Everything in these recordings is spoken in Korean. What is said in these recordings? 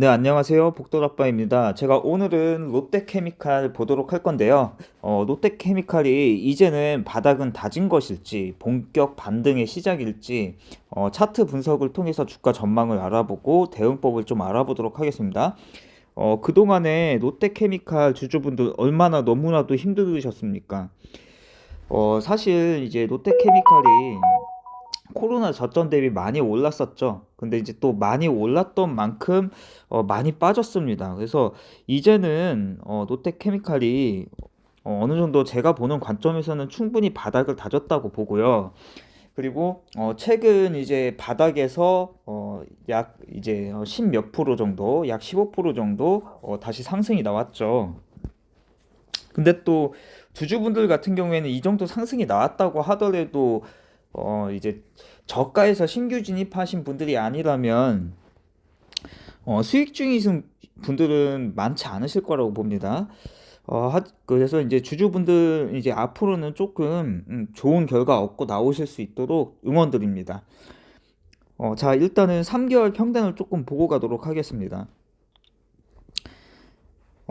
네, 안녕하세요. 복돌아빠입니다. 제가 오늘은 롯데케미칼 보도록 할 건데요. 어, 롯데케미칼이 이제는 바닥은 다진 것일지, 본격 반등의 시작일지, 어, 차트 분석을 통해서 주가 전망을 알아보고 대응법을 좀 알아보도록 하겠습니다. 어, 그동안에 롯데케미칼 주주분들 얼마나 너무나도 힘들으셨습니까? 어, 사실 이제 롯데케미칼이 코로나 저점 대비 많이 올랐었죠. 근데 이제 또 많이 올랐던 만큼 어, 많이 빠졌습니다. 그래서 이제는 어, 롯데케미칼이 어, 어느 정도 제가 보는 관점에서는 충분히 바닥을 다졌다고 보고요. 그리고 어, 최근 이제 바닥에서 어, 약 이제 10몇 프로 정도, 약 15% 정도 어, 다시 상승이 나왔죠. 근데 또 주주분들 같은 경우에는 이 정도 상승이 나왔다고 하더라도 어 이제 저가에서 신규 진입하신 분들이 아니라면 어 수익 중이신 분들은 많지 않으실 거라고 봅니다. 어 하, 그래서 이제 주주분들 이제 앞으로는 조금 음, 좋은 결과 얻고 나오실 수 있도록 응원드립니다. 어, 자, 일단은 3개월 평단을 조금 보고 가도록 하겠습니다.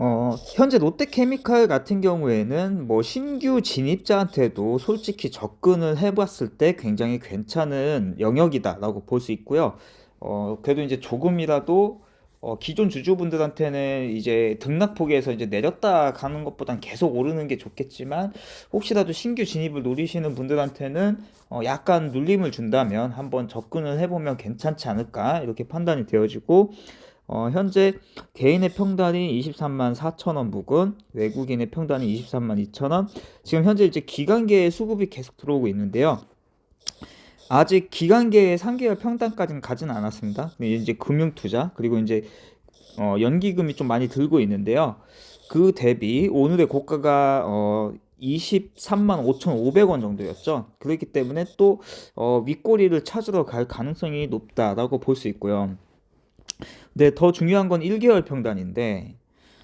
어, 현재 롯데케미칼 같은 경우에는 뭐 신규 진입자한테도 솔직히 접근을 해봤을 때 굉장히 괜찮은 영역이다라고 볼 수 있고요. 어, 그래도 이제 조금이라도 어, 기존 주주분들한테는 이제 등락폭에서 이제 내렸다 가는 것보단 계속 오르는 게 좋겠지만 혹시라도 신규 진입을 노리시는 분들한테는 어, 약간 눌림을 준다면 한번 접근을 해보면 괜찮지 않을까 이렇게 판단이 되어지고 어, 현재 개인의 평단이 23만 4천 원 부근, 외국인의 평단이 23만 2천 원. 지금 현재 이제 기관계의 수급이 계속 들어오고 있는데요. 아직 기관계의 3개월 평단까지는 가지는 않았습니다. 이제 금융 투자 그리고 이제 어, 연기금이 좀 많이 들고 있는데요. 그 대비 오늘의 고가가 어, 23만 5,500원 정도였죠. 그렇기 때문에 또 어, 윗꼬리를 찾으러 갈 가능성이 높다라고 볼 수 있고요. 근데 더 중요한 건 1개월 평단인데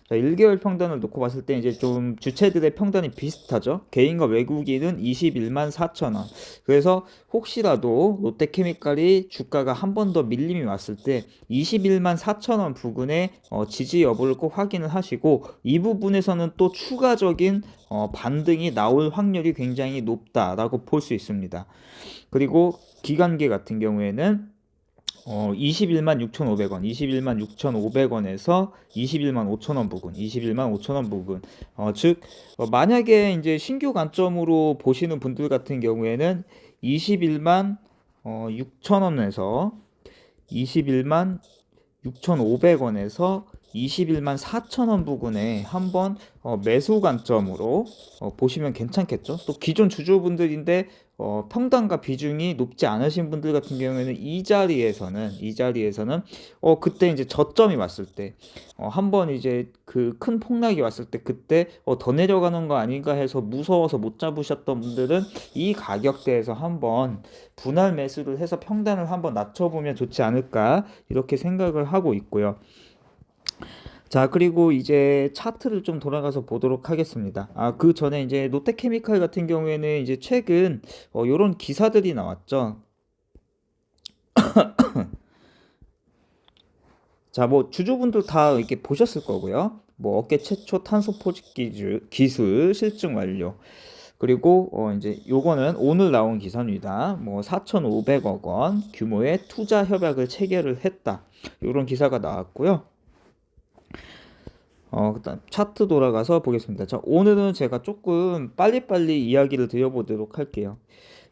자, 1개월 평단을 놓고 봤을 때 이제 좀 주체들의 평단이 비슷하죠. 개인과 외국인은 21만 4천 원. 그래서 혹시라도 롯데케미칼이 주가가 한 번 더 밀림이 왔을 때 21만 4천 원 부근의 어, 지지 여부를 꼭 확인을 하시고 이 부분에서는 또 추가적인 어, 반등이 나올 확률이 굉장히 높다라고 볼 수 있습니다. 그리고 기간계 같은 경우에는 어, 21만 6,500원, 21만 6,500원에서 21만 5천원 부근, 21만 5천원 부근. 어, 즉, 어, 만약에 이제 신규 관점으로 보시는 분들 같은 경우에는 21만 어, 6천원에서 21만 6,500원에서 21만 4천 원 부근에 한번 어, 매수 관점으로 어, 보시면 괜찮겠죠. 또 기존 주주분들인데 어, 평단과 비중이 높지 않으신 분들 같은 경우에는 이 자리에서는 이 자리에서는 어 그때 이제 저점이 왔을 때 어, 한번 이제 그 큰 폭락이 왔을 때 그때 어, 더 내려가는 거 아닌가 해서 무서워서 못 잡으셨던 분들은 이 가격대에서 한번 분할 매수를 해서 평단을 한번 낮춰보면 좋지 않을까 이렇게 생각을 하고 있고요. 자, 그리고 이제 차트를 좀 돌아가서 보도록 하겠습니다. 아, 그 전에 이제 롯데케미칼 같은 경우에는 이제 최근 어, 요런 기사들이 나왔죠. 자, 뭐 주주분들 다 이렇게 보셨을 거고요. 뭐 업계 최초 탄소 포집 기술, 기술 실증 완료. 그리고 어 이제 요거는 오늘 나온 기사입니다. 뭐 4,500억 원 규모의 투자 협약을 체결을 했다. 요런 기사가 나왔고요. 어, 일단 차트 돌아가서 보겠습니다. 자, 오늘은 제가 조금 빨리빨리 이야기를 드려보도록 할게요.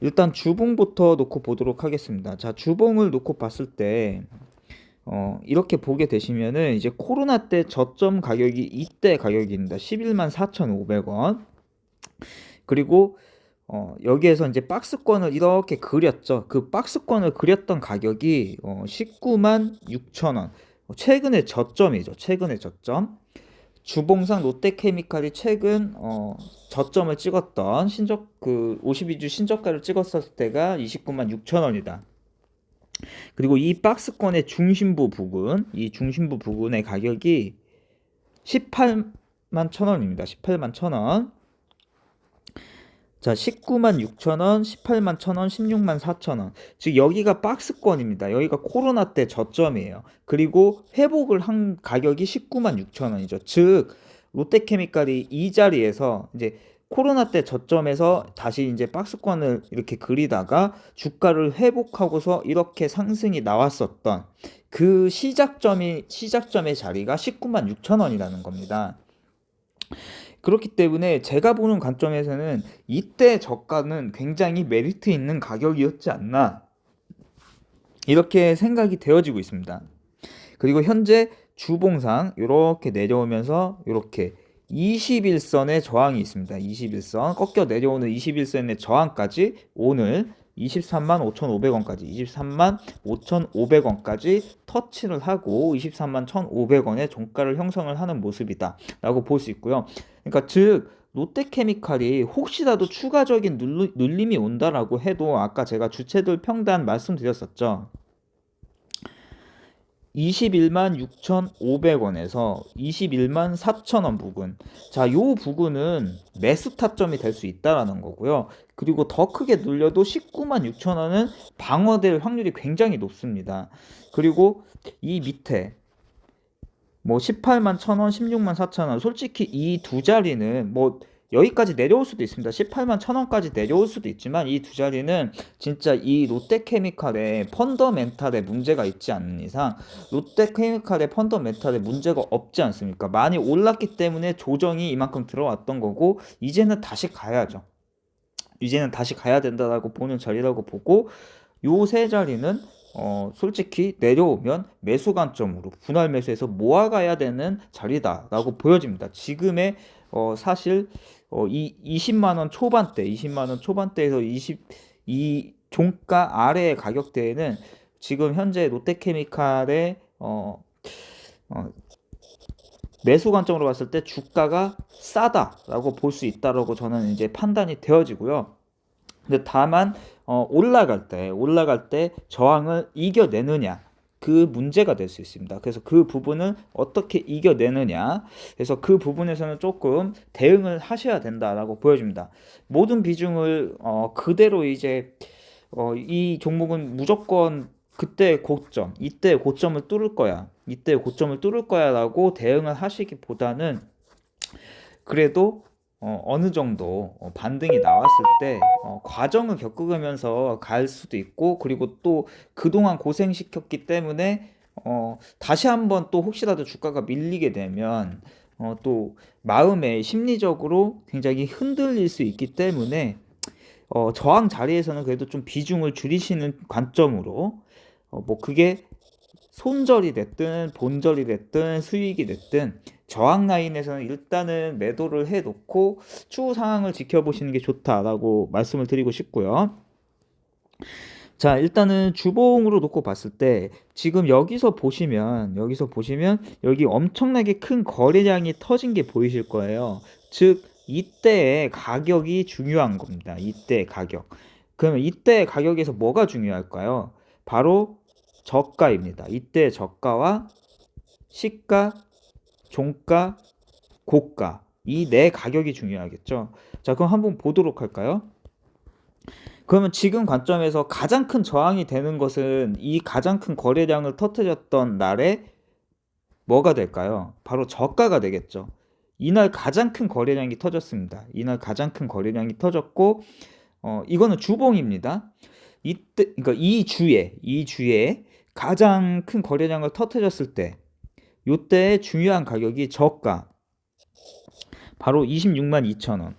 일단 주봉부터 놓고 보도록 하겠습니다. 자, 주봉을 놓고 봤을 때, 어, 이렇게 보게 되시면은 이제 코로나 때 저점 가격이 이때 가격입니다. 11만 4,500원. 그리고 어, 여기에서 이제 박스권을 이렇게 그렸죠. 그 박스권을 그렸던 가격이 어, 19만 6천원. 최근의 저점이죠. 최근의 저점. 주봉상 롯데케미칼이 최근 어, 저점을 찍었던 신적 그 52주 신저가를 찍었을 때가 29만 6천 원이다. 그리고 이 박스권의 중심부 부분, 이 중심부 부분의 가격이 18만 천 원입니다. 18만 천 원. 자, 19만 6천 원, 18만 1천 원, 16만 4천 원. 즉 여기가 박스권입니다. 여기가 코로나 때 저점이에요. 그리고 회복을 한 가격이 19만 6천 원이죠. 즉 롯데케미칼이 이 자리에서 이제 코로나 때 저점에서 다시 이제 박스권을 이렇게 그리다가 주가를 회복하고서 이렇게 상승이 나왔었던 그 시작점이 시작점의 자리가 19만 6천 원이라는 겁니다. 그렇기 때문에 제가 보는 관점에서는 이때 저가는 굉장히 메리트 있는 가격이었지 않나 이렇게 생각이 되어지고 있습니다. 그리고 현재 주봉상 이렇게 내려오면서 이렇게 21선의 저항이 있습니다. 21선 꺾여 내려오는 21선의 저항까지 오늘 23만 5,500원까지 23만 5,500원까지 터치를 하고 23만 1,500원의 종가를 형성을 하는 모습이다 라고 볼 수 있고요. 그러니까 즉 롯데케미칼이 혹시라도 추가적인 눌, 눌림이 온다라고 해도 아까 제가 주체들 평단 말씀드렸었죠. 21만 6,500원에서 21만 4천원 부근. 자, 요 부근은 매수 타점이 될 수 있다라는 거고요. 그리고 더 크게 눌려도 19만 6천원은 방어될 확률이 굉장히 높습니다. 그리고 이 밑에 뭐 18만 1천원, 16만 4천원. 솔직히 이 두 자리는 뭐 여기까지 내려올 수도 있습니다. 18만 1천원까지 내려올 수도 있지만 이 두 자리는 진짜 이 롯데케미칼의 펀더멘탈에 문제가 있지 않는 이상 롯데케미칼의 펀더멘탈에 문제가 없지 않습니까? 많이 올랐기 때문에 조정이 이만큼 들어왔던 거고 이제는 다시 가야죠. 이제는 다시 가야 된다라고 보는 자리라고 보고 요 세 자리는 어, 솔직히 내려오면 매수 관점으로 분할 매수해서 모아가야 되는 자리다라고 보여집니다. 지금의 어, 사실 어, 이 20만 원 초반대, 20만 원 초반대에서 20, 이 종가 아래의 가격대에는 지금 현재 롯데케미칼의 어, 어, 매수 관점으로 봤을 때 주가가 싸다라고 볼 수 있다라고 저는 이제 판단이 되어지고요. 근데 다만 어, 올라갈 때 올라갈 때 저항을 이겨내느냐 그 문제가 될 수 있습니다. 그래서 그 부분을 어떻게 이겨내느냐. 그래서 그 부분에서는 조금 대응을 하셔야 된다라고 보여집니다. 모든 비중을 어, 그대로 이제 어, 이 종목은 무조건 그때 고점, 이때 고점을 뚫을 거야. 이때 고점을 뚫을 거야라고 대응을 하시기보다는 그래도 어, 느 정도 어, 반등이 나왔을 때 어, 과정을 겪으면서 갈 수도 있고 그리고 또 그동안 고생시켰기 때문에 어, 다시 한번 또 혹시라도 주가가 밀리게 되면 어, 또 마음에 심리적으로 굉장히 흔들릴 수 있기 때문에 어, 저항 자리에서는 그래도 좀 비중을 줄이시는 관점으로 어, 뭐 그게 손절이 됐든 본절이 됐든 수익이 됐든 저항 라인에서는 일단은 매도를 해 놓고 추후 상황을 지켜보시는 게 좋다라고 말씀을 드리고 싶고요. 자, 일단은 주봉으로 놓고 봤을 때 지금 여기서 보시면 여기서 보시면 여기 엄청나게 큰 거래량이 터진 게 보이실 거예요. 즉 이때의 가격이 중요한 겁니다. 이때 가격. 그러면 이때 가격에서 뭐가 중요할까요? 바로 저가입니다. 이때 저가와 시가 종가, 고가 이 네 가격이 중요하겠죠. 자, 그럼 한번 보도록 할까요? 그러면 지금 관점에서 가장 큰 저항이 되는 것은 이 가장 큰 거래량을 터뜨렸던 날에 뭐가 될까요? 바로 저가가 되겠죠. 이날 가장 큰 거래량이 터졌습니다. 이날 가장 큰 거래량이 터졌고 어 이거는 주봉입니다. 이때 그러니까 이 주에 이 주에 가장 큰 거래량을 터뜨렸을 때 요때 중요한 가격이 저가 바로 26만 2천 원.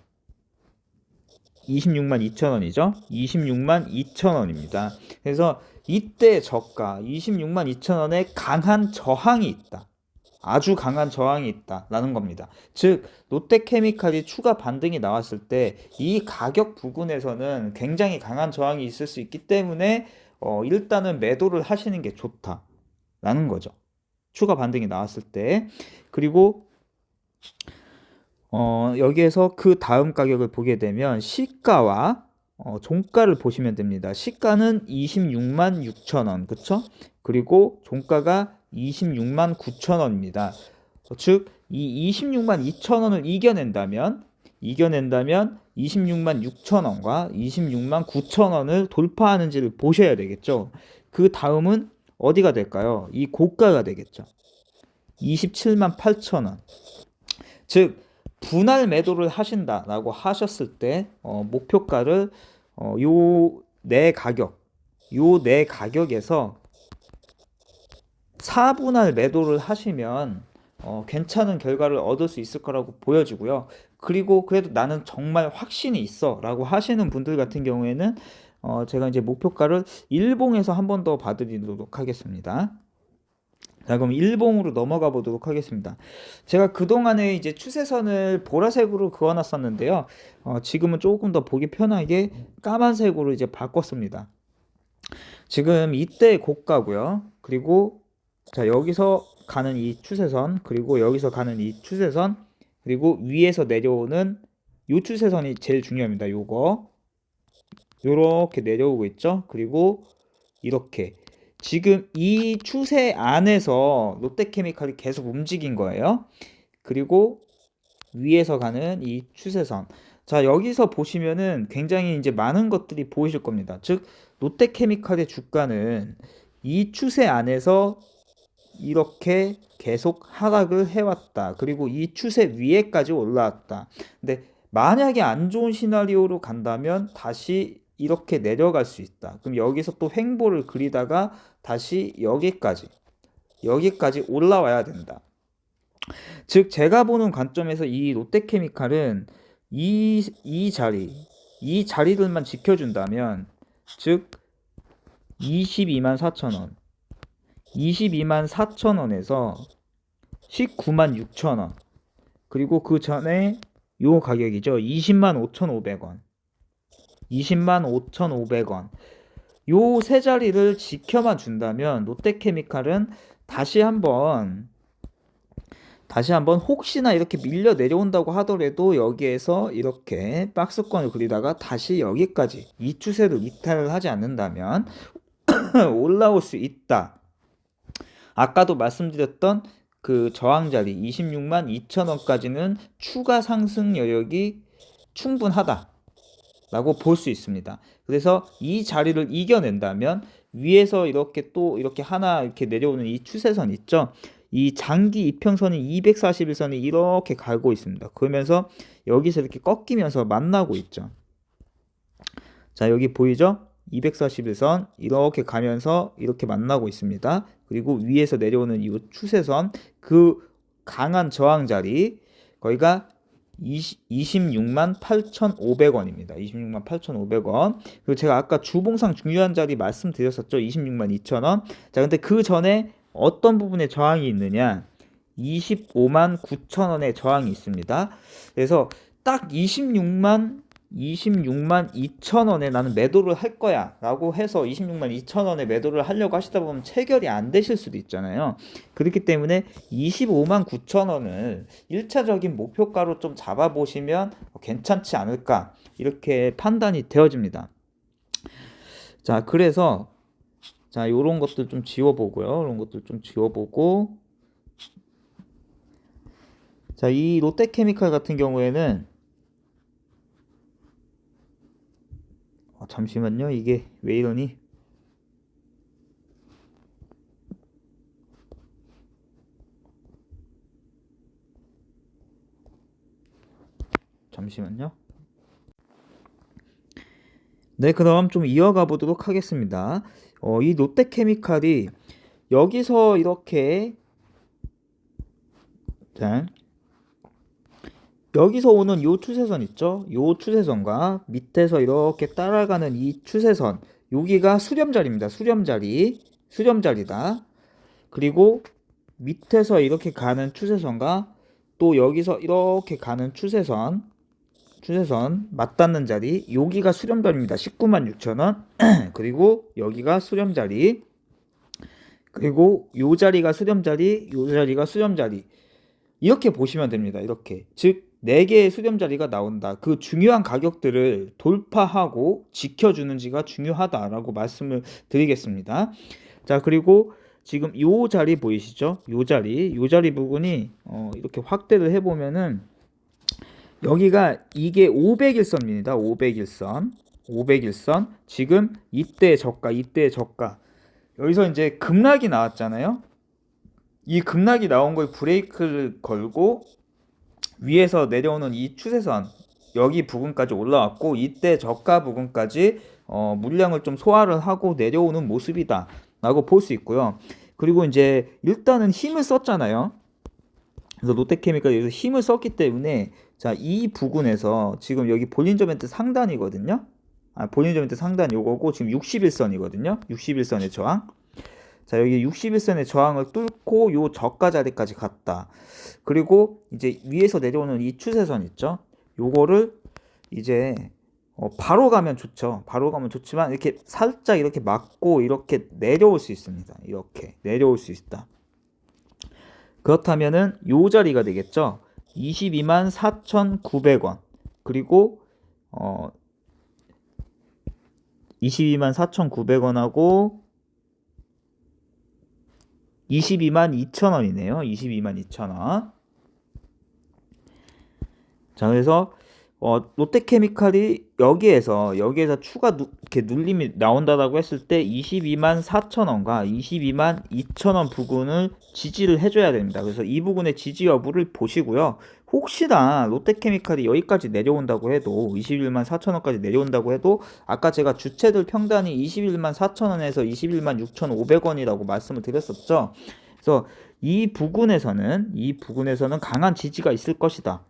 26만 2천 원이죠? 26만 2천 원입니다. 그래서 이때 저가 26만 2천 원에 강한 저항이 있다. 아주 강한 저항이 있다라는 겁니다. 즉 롯데케미칼이 추가 반등이 나왔을 때 이 가격 부근에서는 굉장히 강한 저항이 있을 수 있기 때문에 어, 일단은 매도를 하시는 게 좋다라는 거죠. 추가 반등이 나왔을 때 그리고 어, 여기에서 그 다음 가격을 보게 되면 시가와 어, 종가를 보시면 됩니다. 시가는 26만 6천 원, 그쵸? 그리고 종가가 26만 9천 원입니다. 즉, 이 26만 2천 원을 이겨낸다면 이겨낸다면 26만 6천 원과 26만 9천 원을 돌파하는지를 보셔야 되겠죠. 그 다음은 어디가 될까요? 이 고가가 되겠죠. 27만 8천 원. 즉 분할 매도를 하신다라고 하셨을 때 어, 목표가를 어, 요내 가격, 요 내 가격에서 4분할 매도를 하시면 어, 괜찮은 결과를 얻을 수 있을 거라고 보여지고요. 그리고 그래도 나는 정말 확신이 있어 라고 하시는 분들 같은 경우에는 어, 제가 이제 목표가를 일봉에서 한 번 더 봐드리도록 하겠습니다. 자, 그럼 일봉으로 넘어가 보도록 하겠습니다. 제가 그동안에 이제 추세선을 보라색으로 그어놨었는데요. 어, 지금은 조금 더 보기 편하게 까만색으로 이제 바꿨습니다. 지금 이때 고가고요. 그리고 자, 여기서 가는 이 추세선, 그리고 여기서 가는 이 추세선, 그리고 위에서 내려오는 요 추세선이 제일 중요합니다. 요거. 요렇게 내려오고 있죠. 그리고 이렇게 지금 이 추세 안에서 롯데케미칼이 계속 움직인 거예요. 그리고 위에서 가는 이 추세선. 자, 여기서 보시면은 굉장히 이제 많은 것들이 보이실 겁니다. 즉, 롯데케미칼의 주가는 이 추세 안에서 이렇게 계속 하락을 해왔다. 그리고 이 추세 위에까지 올라왔다. 근데 만약에 안 좋은 시나리오로 간다면 다시 이렇게 내려갈 수 있다. 그럼 여기서 또 횡보를 그리다가 다시 여기까지 여기까지 올라와야 된다. 즉 제가 보는 관점에서 이 롯데케미칼은 이, 이 자리 이 자리들만 지켜준다면 즉 22만 4천 원 22만 4천 원에서 19만 6천 원 그리고 그 전에 요 가격이죠 20만 5천5백원 20만 5,500원. 요 세 자리를 지켜만 준다면 롯데케미칼은 다시 한번 다시 한번 혹시나 이렇게 밀려 내려온다고 하더라도 여기에서 이렇게 박스권을 그리다가 다시 여기까지 이 추세를 이탈을 하지 않는다면 올라올 수 있다. 아까도 말씀드렸던 그 저항 자리 26만 2천 원까지는 추가 상승 여력이 충분하다. 라고 볼 수 있습니다. 그래서 이 자리를 이겨낸다면 위에서 이렇게 또 이렇게 하나 이렇게 내려오는 이 추세선 있죠. 이 장기 이평선이 241선이 이렇게 가고 있습니다. 그러면서 여기서 이렇게 꺾이면서 만나고 있죠. 자, 여기 보이죠? 241선 이렇게 가면서 이렇게 만나고 있습니다. 그리고 위에서 내려오는 이 추세선 그 강한 저항 자리 거기가 20, 26만 8,500원입니다. 26만 8,500원. 그리고 제가 아까 주봉상 중요한 자리 말씀드렸었죠. 26만 2천원. 자, 근데 그 전에 어떤 부분에 저항이 있느냐? 25만 9천원의 저항이 있습니다. 그래서 딱 26만 26만 2천 원에 나는 매도를 할 거야 라고 해서 26만 2천 원에 매도를 하려고 하시다 보면 체결이 안 되실 수도 있잖아요. 그렇기 때문에 25만 9천 원을 1차적인 목표가로 좀 잡아보시면 괜찮지 않을까 이렇게 판단이 되어집니다. 자 그래서 자 요런 것들 좀 지워보고요. 이런 것들 좀 지워보고 자 이 롯데케미칼 같은 경우에는 아, 잠시만요. 이게 왜 이러니? 잠시만요. 네, 그럼 좀 이어가 보도록 하겠습니다. 어, 이 롯데케미칼이 여기서 이렇게 자, 여기서 오는 요 추세선 있죠? 요 추세선과 밑에서 이렇게 따라가는 이 추세선 여기가 수렴자리입니다. 수렴자리 수렴자리다. 그리고 밑에서 이렇게 가는 추세선과 또 여기서 이렇게 가는 추세선 추세선 맞닿는 자리 여기가 수렴자리입니다. 19만 6천원 그리고 여기가 수렴자리 그리고 요 자리가 수렴자리 요 자리가 수렴자리 이렇게 보시면 됩니다. 이렇게 즉 4개의 수렴 자리가 나온다. 그 중요한 가격들을 돌파하고 지켜주는지가 중요하다라고 말씀을 드리겠습니다. 자, 그리고 지금 요 자리 보이시죠? 요 자리, 요 자리 부분이 어, 이렇게 확대를 해보면은 여기가 이게 500일선입니다. 500일선. 500일선. 지금 이때 저가, 이때 저가. 여기서 이제 급락이 나왔잖아요. 이 급락이 나온 거에 브레이크를 걸고 위에서 내려오는 이 추세선 여기 부분까지 올라왔고 이때 저가 부분까지 어, 물량을 좀 소화를 하고 내려오는 모습이다 라고 볼 수 있고요. 그리고 이제 일단은 힘을 썼잖아요. 그래서 롯데케미칼이 여기서 힘을 썼기 때문에 자 이 부분에서 지금 여기 볼린저 밴드 상단이거든요. 아 볼린저 밴드 상단 요거고 지금 61선이거든요. 61선의 저항 자 여기 61선의 저항을 뚫고 요 저가 자리까지 갔다 그리고 이제 위에서 내려오는 이 추세선 있죠 요거를 이제 어, 바로 가면 좋죠. 바로 가면 좋지만 이렇게 살짝 이렇게 맞고 이렇게 내려올 수 있습니다. 이렇게 내려올 수 있다. 그렇다면은 요 자리가 되겠죠. 22만 4,900원. 그리고 어 22만 4,900원하고 22만 2천 원이네요. 22만 2천 원. 자, 그래서 어, 롯데케미칼이 여기에서 여기에서 추가 누, 이렇게 눌림이 나온다라고 했을 때 22만 4천 원과 22만 2천 원 부분을 지지를 해줘야 됩니다. 그래서 이 부분의 지지 여부를 보시고요. 혹시나 롯데케미칼이 여기까지 내려온다고 해도 21만 4천 원까지 내려온다고 해도 아까 제가 주체들 평단이 21만 4천 원에서 21만 6천 5백원이라고 말씀을 드렸었죠. 그래서 이 부분에서는 이 부분에서는 강한 지지가 있을 것이다.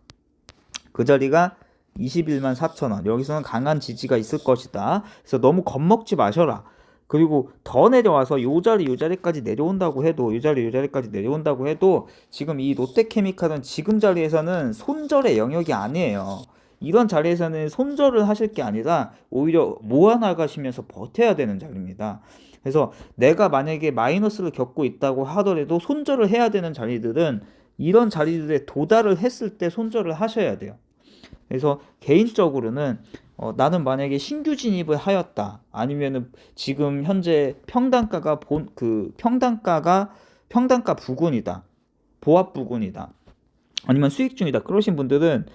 그 자리가 21만 4천 원. 여기서는 강한 지지가 있을 것이다. 그래서 너무 겁먹지 마셔라. 그리고 더 내려와서 요 자리 요 자리까지 내려온다고 해도 요 자리 요 자리까지 내려온다고 해도 지금 이 롯데케미칼은 지금 자리에서는 손절의 영역이 아니에요. 이런 자리에서는 손절을 하실 게 아니라 오히려 모아나가시면서 버텨야 되는 자리입니다. 그래서 내가 만약에 마이너스를 겪고 있다고 하더라도 손절을 해야 되는 자리들은 이런 자리들에 도달을 했을 때 손절을 하셔야 돼요. 그래서 개인적으로는 어, 나는 만약에 신규 진입을 하였다. 아니면은 지금 현재 평단가가 본 그 평단가가 평단가 부근이다. 보합 부근이다. 아니면 수익 중이다. 그러신 분들은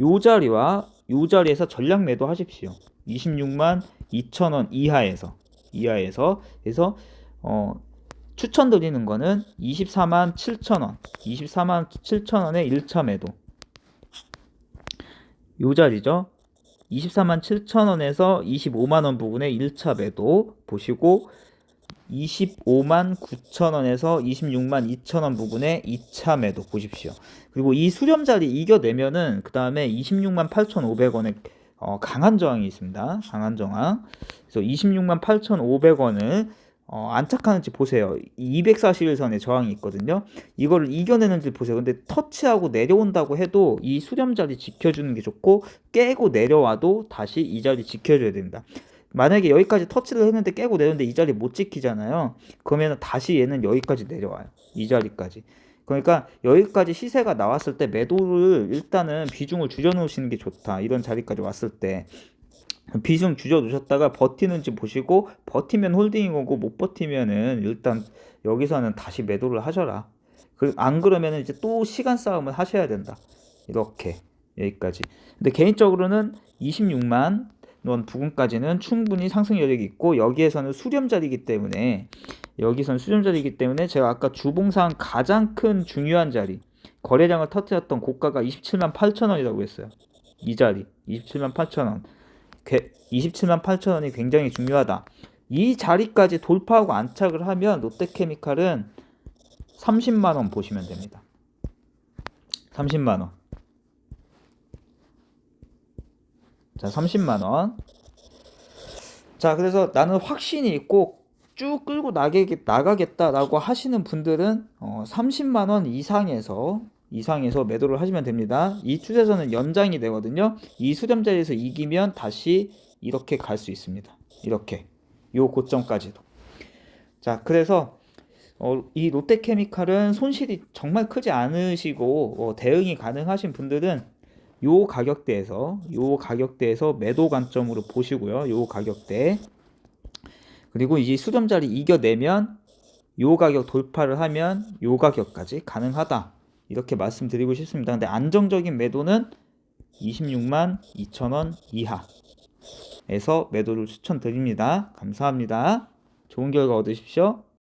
요 자리와 요 자리에서 전략 매도 하십시오. 26만 2천원 이하에서 이하에서 그래서 어 추천드리는 거는 24만 7천원 24만 7천원의 1차 매도. 요 자리죠. 24만 7천원에서 25만원 부분의 1차 매도 보시고 25만 9천원에서 26만 2천원 부분의 2차 매도 보십시오. 그리고 이 수렴 자리 이겨내면은 그 다음에 26만 8,500원의 어, 강한 저항이 있습니다. 강한 저항. 그래서 26만 8,500원을 어, 안착하는지 보세요. 241선에 저항이 있거든요. 이거를 이겨내는지 보세요. 근데 터치하고 내려온다고 해도 이 수렴 자리 지켜주는 게 좋고 깨고 내려와도 다시 이 자리 지켜줘야 됩니다. 만약에 여기까지 터치를 했는데 깨고 내렸는데 이 자리 못 지키잖아요. 그러면 다시 얘는 여기까지 내려와요. 이 자리까지. 그러니까 여기까지 시세가 나왔을 때 매도를 일단은 비중을 줄여놓으시는 게 좋다. 이런 자리까지 왔을 때. 비중 줄여 놓으셨다가 버티는지 보시고 버티면 홀딩인 거고 못 버티면은 일단 여기서는 다시 매도를 하셔라. 안 그러면은 이제 또 시간 싸움을 하셔야 된다. 이렇게 여기까지. 근데 개인적으로는 26만 원 부근까지는 충분히 상승 여력이 있고 여기에서는 수렴 자리이기 때문에 여기서는 수렴 자리이기 때문에 제가 아까 주봉상 가장 큰 중요한 자리 거래량을 터뜨렸던 고가가 27만 8천 원이라고 했어요. 이 자리 27만 8천 원. 27만 8천 원이 굉장히 중요하다. 이 자리까지 돌파하고 안착을 하면 롯데케미칼은 30만 원 보시면 됩니다. 30만 원. 자, 30만 원. 자, 그래서 나는 확신이 있고 쭉 끌고 나가겠다라고 하시는 분들은 어, 30만 원 이상에서 이상에서 매도를 하시면 됩니다. 이 추세선은 연장이 되거든요. 이 수렴 자리에서 이기면 다시 이렇게 갈 수 있습니다. 이렇게 요 고점까지도. 자, 그래서 어, 이 롯데케미칼은 손실이 정말 크지 않으시고 어, 대응이 가능하신 분들은 요 가격대에서 요 가격대에서 매도 관점으로 보시고요. 요 가격대 그리고 이 수렴 자리 이겨내면 요 가격 돌파를 하면 요 가격까지 가능하다. 이렇게 말씀드리고 싶습니다. 근데 안정적인 매도는 26만 2천원 이하에서 매도를 추천드립니다. 감사합니다. 좋은 결과 얻으십시오.